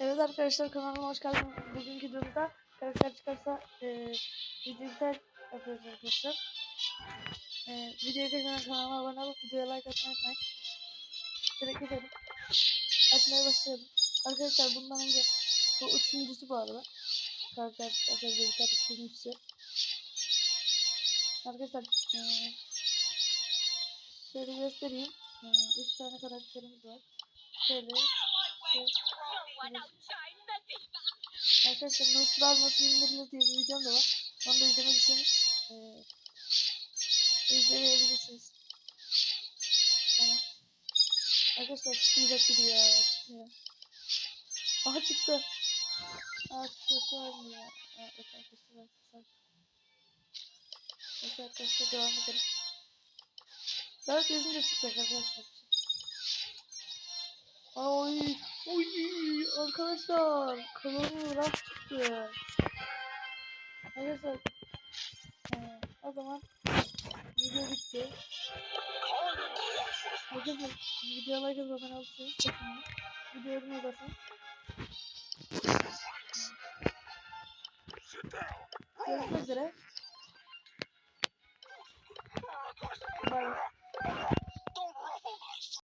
Evet arkadaşlar kanalıma hoş geldiniz. Bugünkü videomuzda karakter çıkarsa e, video iptal yapıyoruz arkadaşlar. E, videoya geçmeden kanalıma abone olup videoya like atmayı unutmayın. Direkt geçelim. Açmaya başlayalım. Arkadaşlar bundan önce bu üçüncüsü bu arada. Karakter çıkarsa video iptal üçüncüsü. Arkadaşlar e, şöyle göstereyim. E, üç tane karakterimiz var. Şöyle. Şöyle yapıyoruz. Arkadaşlar nasıl alması indirilir diye bir videom da var. Onu da izlemek isterseniz e, izleyebilirsiniz. Tamam. Arkadaşlar çıkmayacak gibi ya. Çıkmıyor. Aha çıktı. Aa çıkıyorsa var mı ya? Aa evet arkadaşlar var. Arkadaşlar devam edelim. Daha gözünce çıkacak arkadaşlar. Arkadaşlar, kanalıma rast çıktı. Arkadaşlar, ee, o zaman video bitti. Arkadaşlar, videoya like atıp abone olursanız çok sevinirim. Video yorum yazarsanız. Görüşmek üzere.